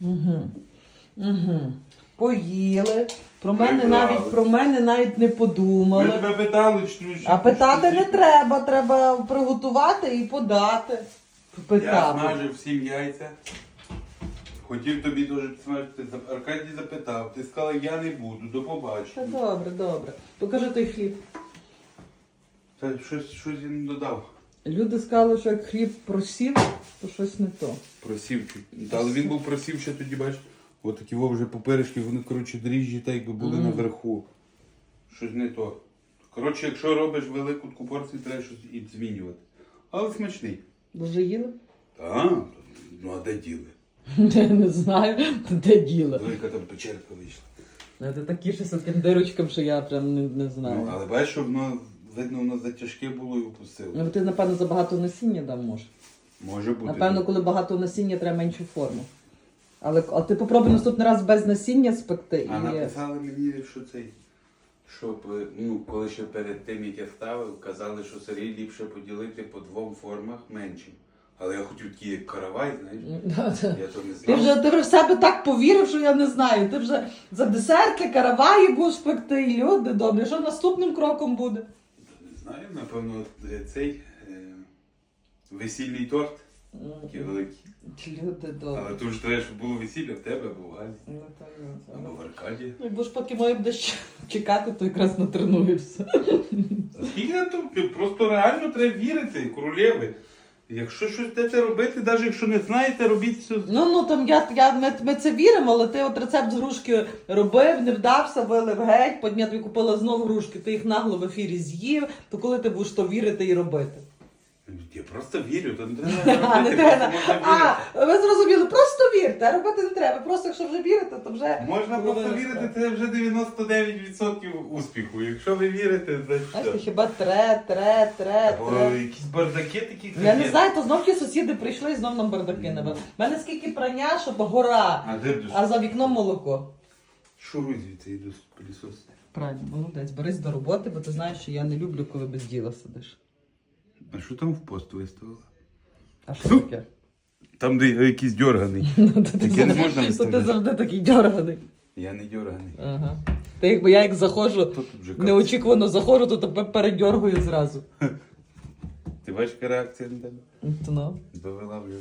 Угу. Угу. Поїли. Про мене навіть про мене навіть не Ми подумали. тебе питали, чи ну, А питати не треба, треба приготувати і подати. Я Питати. смажив всім яйця. Хотів тобі дуже підсмажити. Зап- Аркадій запитав. Ти сказала, я не буду, до Та побачення. добре, добре. Покажи той хліб. Та щось, щось він додав. Люди сказали, що як хліб просів, то щось не то. Просів. Та, але він був просів ще тоді, бачиш. От такі во вже поперечки, вони, коротше, дріжджі так якби були наверху. Щось не то. Коротше, якщо робиш велику таку порцію, треба щось і змінювати. Але смачний. Вже їли? Так, ну а де діли? Я не знаю, де діло. Велика там печерка вийшла. Ну, Ти такі щось таким дирочком, що я прям не, не Ну, знаю. але бачиш, що воно, видно, воно затяжке було і опустило. Ну, ти, напевно, забагато насіння дав може. Може бути. Напевно, коли багато насіння, треба меншу форму. Але а ти попробуй наступний раз без насіння спекти. А І... написали мені, що цей. Щоб, ну, коли ще перед тим, як я ставив, казали, що Сергій ліпше поділити по двом формах меншим. Але я хотів такий як каравай, знаєш. Да. Я то не Ти вже, ти вже в себе так повірив, що я не знаю. Ти вже за десерти, караваї будеш пекти, і люди добре. Що наступним кроком буде? Знаю, напевно, цей е, весільний торт, такий великий. Люди добре. Але тут ж треба, щоб було весілля в тебе, або в Галі, Ну, так, це- або в Аркаді. Ну, Якби ж поки моє буде чекати, то якраз натренуєшся. Скільки там? Просто реально треба вірити, королеви. Якщо щось будете робити, навіть якщо не знаєте, робіть все. Ну ну там я, я ми, ми це віримо, але ти от рецепт з грушки робив, не вдався, вилив геть, потім я тобі купила знову грушки, ти їх нагло в ефірі з'їв, то коли ти будеш то вірити і робити? Я просто вірю, то не треба робити, просто можна А, ви зрозуміли, просто вірте, а робити не треба. Просто якщо вже вірите, то вже Можна просто вірити, це вже 99% успіху. Якщо ви вірите, Знаєш, ти значить. хіба тре, тре, тре, Або тре. якісь бардаки такі. Я не знаю, то знов ті сусіди прийшли і знов нам бардаки навели. У мене скільки прання, щоб гора, А де будеш? а за вікном молоко. Шуруй звідси йду з пилісос. Правильно, молодець, берись до роботи, бо ти знаєш, що я не люблю, коли без діла сидиш. А що там в пост виставила? А що таке? Там, де якийсь дьорганий. Ну, то ти Таке не завжди- можна То ти виставляти. завжди такий дьорганий. Я не дьорганий. Ага. Та якби я як заходжу, Хто тут вже неочікувано заходжу, то тебе передьоргую зразу. Ти бачиш, яка реакція на тебе? То, ну. Довела вже.